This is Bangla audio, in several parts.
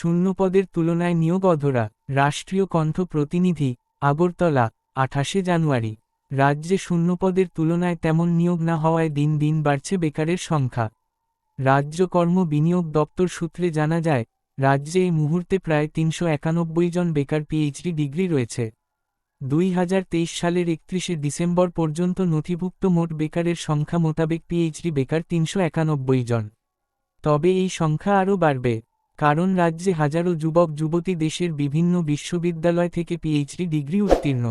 শূন্যপদের তুলনায় নিয়োগ অধরা রাষ্ট্রীয় কণ্ঠ প্রতিনিধি, আগরতলা, আঠাশে জানুয়ারি। রাজ্যে শূন্যপদের তুলনায় তেমন নিয়োগ না হওয়ায় দিন দিন বাড়ছে বেকারের সংখ্যা। রাজ্য কর্ম বিনিয়োগ দপ্তর সূত্রে জানা যায়, রাজ্যে এই মুহূর্তে প্রায় তিনশো একানব্বই জন বেকার পিএইচডি ডিগ্রি রয়েছে। দুই হাজার তেইশ সালের একত্রিশে ডিসেম্বর পর্যন্ত নথিভুক্ত মোট বেকারের সংখ্যা মোতাবেক পিএইচডি বেকার তিনশো একানব্বই জন। তবে এই সংখ্যা আরও বাড়বে। কারণ রাজ্যে হাজারো যুবক যুবতী দেশের বিভিন্ন বিশ্ববিদ্যালয় থেকে পিএইচডি ডিগ্রি উত্তীর্ণ।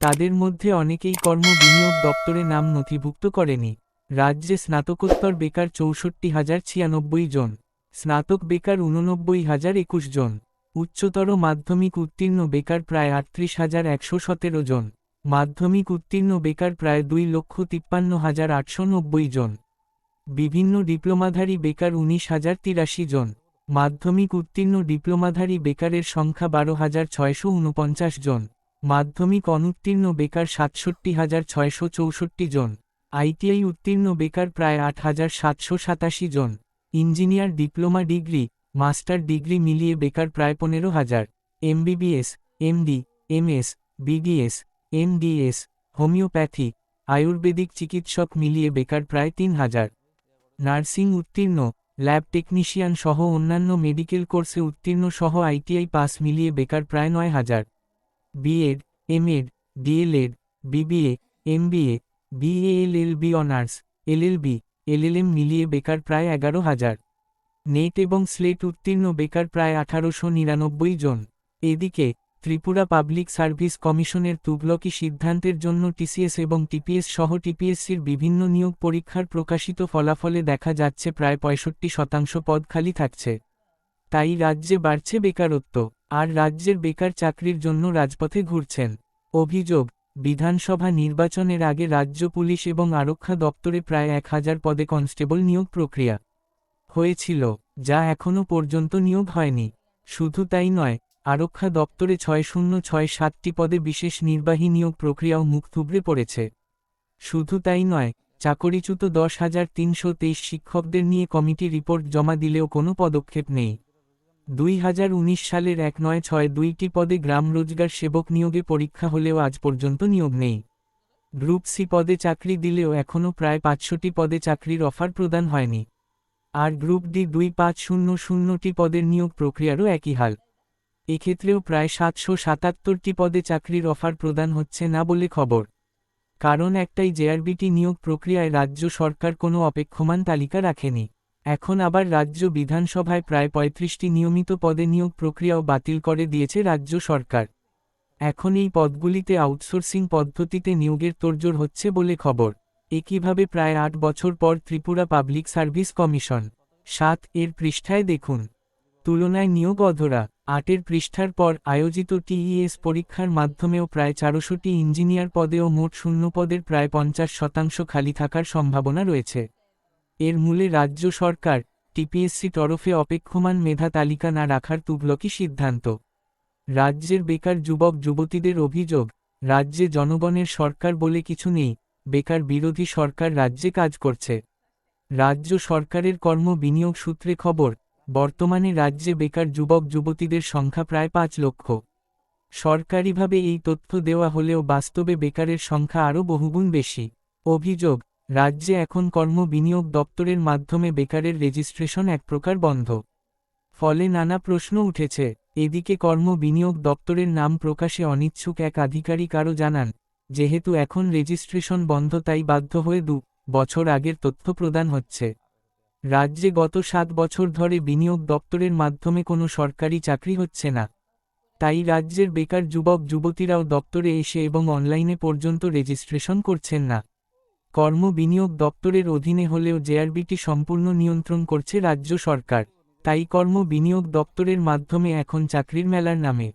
তাদের মধ্যে অনেকেই কর্ম বিনিয়োগ দপ্তরে নাম নথিভুক্ত করেনি। রাজ্যে স্নাতকোত্তর বেকার চৌষট্টি হাজার ছিয়ানব্বই জন, স্নাতক বেকার উননব্বই হাজার একুশ জন, উচ্চতর মাধ্যমিক উত্তীর্ণ বেকার প্রায় আটত্রিশ হাজার একশো সতেরো জন, মাধ্যমিক উত্তীর্ণ বেকার প্রায় দুই লক্ষ তিপ্পান্ন হাজার আটশো নব্বই জন। বিভিন্ন ডিপ্লোমাধারী বেকার উনিশ হাজার তিরাশি জন মাধ্যমিক উত্তীর্ণ ডিপ্লোমাধারী বেকারের সংখ্যা বারো হাজার ছয়শো উনপঞ্চাশ জন। মাধ্যমিক অনুত্তীর্ণ বেকার সাতষট্টি হাজার ছয়শো চৌষট্টি জন। আইটিআই উত্তীর্ণ বেকার প্রায় আট হাজার সাতশো সাতাশি জন। Engineer diploma degree, master degree মিলিয়ে বেকার প্রায় পনেরো হাজার। MBBS, MD, MS, BDS, MDS, homeopathy, ayurvedic চিকিৎসক মিলিয়ে বেকার প্রায় তিন হাজার। নার্সিং উত্তীর্ণ ল্যাব টেকনিশিয়ান সহ অন্যান্য মেডিকেল কোর্সে উত্তীর্ণ সহ আইটিআই পাস মিলিয়ে বেকার প্রায় নয় হাজার। BEd, MEd, DElEd, BBA, MBA, BALLB honours, LLB, LLM মিলিয়ে বেকার প্রায় এগারো হাজার। নেট এবং স্লেট উত্তীর্ণ বেকার প্রায় আঠারোশো নিরানব্বই জন। এদিকে ত্রিপুরা পাবলিক সার্ভিস কমিশনের তুগলকি সিদ্ধান্তের জন্য টিসিএস এবং টিপিএস সহ টিপিএসসির বিভিন্ন নিয়োগ পরীক্ষার প্রকাশিত ফলাফলে দেখা যাচ্ছে প্রায় পঁয়ষট্টি শতাংশ পদ খালি থাকছে। তাই রাজ্যে বাড়ছে বেকারত্ব, আর রাজ্যের বেকার চাকরির জন্য রাজপথে ঘুরছেন। অভিযোগ, বিধানসভা নির্বাচনের আগে রাজ্য পুলিশ এবং আরক্ষা দপ্তরে প্রায় এক হাজার পদে কনস্টেবল নিয়োগ প্রক্রিয়া হয়েছিল, যা এখনও পর্যন্ত নিয়োগ হয়নি। শুধু তাই নয় আরক্ষা দপ্তরে ছয় শূন্য ছয় সাতটি পদে বিশেষ নির্বাহী নিয়োগ প্রক্রিয়াও মুখ থুবড়ে পড়েছে। শুধু তাই নয়, চাকরিচ্যুত দশ হাজার তিনশো তেইশ শিক্ষকদের নিয়ে কমিটি রিপোর্ট জমা দিলেও কোনো পদক্ষেপ নেই। দুই হাজার উনিশ সালের এক নয় ছয় দুইটি পদে গ্রাম রোজগার সেবক নিয়োগে পরীক্ষা হলেও আজ পর্যন্ত নিয়োগ নেই। গ্রুপ সি পদে চাকরি দিলেও এখনও প্রায় পাঁচশোটি পদে চাকরির অফার প্রদান হয়নি। আর গ্রুপ ডি দুই পাঁচ শূন্য শূন্যটি পদের নিয়োগ প্রক্রিয়ারও একই হাল। এক্ষেত্রেও প্রায় সাতশো সাতাত্তরটি পদে চাকরির অফার প্রদান হচ্ছে না বলে খবর। কারণ একটাই জেআরবিটি নিয়োগ প্রক্রিয়ায় রাজ্য সরকার কোনো অপেক্ষমান তালিকা রাখেনি। এখন আবার রাজ্য বিধানসভায় প্রায় পঁয়ত্রিশটি নিয়মিত পদে নিয়োগ প্রক্রিয়াও বাতিল করে দিয়েছে রাজ্য সরকার। এখন এই পদগুলিতে আউটসোর্সিং পদ্ধতিতে নিয়োগের তোড়জোড় হচ্ছে বলে খবর। একইভাবে প্রায় আট বছর পর ত্রিপুরা পাবলিক সার্ভিস কমিশন সাত এর পৃষ্ঠায় দেখুন। তুলনায় নিয়োগ অধরা। আটের পৃষ্ঠার পর আয়োজিত টিইএস পরীক্ষার মাধ্যমেও প্রায় চারশোটি ইঞ্জিনিয়ার পদেও মোট শূন্য পদের প্রায় পঞ্চাশ শতাংশ খালি থাকার সম্ভাবনা রয়েছে। এর মূলে রাজ্য সরকার টিপিএসসি তরফে অপেক্ষমান মেধা তালিকা না রাখার তুগলকি সিদ্ধান্ত। রাজ্যের বেকার যুবক যুবতীদের অভিযোগ, রাজ্যে জনগণের সরকার বলে কিছু নেই, বেকার বিরোধী সরকার রাজ্যে কাজ করছে। রাজ্য সরকারের কর্ম বিনিয়োগ সূত্রে খবর বর্তমানে রাজ্যে বেকার যুবক যুবতীদের সংখ্যা প্রায় পাঁচ লক্ষ। সরকারিভাবে এই তথ্য দেওয়া হলেও বাস্তবে বেকারের সংখ্যা আরও বহুগুণ বেশি। অভিযোগ, রাজ্যে এখন কর্ম বিনিয়োগ দপ্তরের মাধ্যমে বেকারের রেজিস্ট্রেশন এক প্রকার বন্ধ। ফলে নানা প্রশ্ন উঠেছে। এদিকে কর্ম বিনিয়োগ দপ্তরের নাম প্রকাশে অনিচ্ছুক এক আধিকারিক আরও জানান, যেহেতু এখন রেজিস্ট্রেশন বন্ধ তাই বাধ্য হয়ে দু বছর আগের তথ্য প্রদান হচ্ছে। রাজ্যে গত সাত বছর ধরে বিনিয়োগ দপ্তরের মাধ্যমে কোনো সরকারি চাকরি হচ্ছে না। তাই রাজ্যের বেকার যুবক, যুবতীরাও দপ্তরে এসে এবং অনলাইনে পর্যন্ত রেজিস্ট্রেশন করছেন না। কর্ম বিনিয়োগ দপ্তরের অধীনে হলেও জেআরবিটি সম্পূর্ণ নিয়ন্ত্রণ করছে রাজ্য সরকার। তাই কর্ম বিনিয়োগ দপ্তরের মাধ্যমে এখন চাকরির মেলার নামে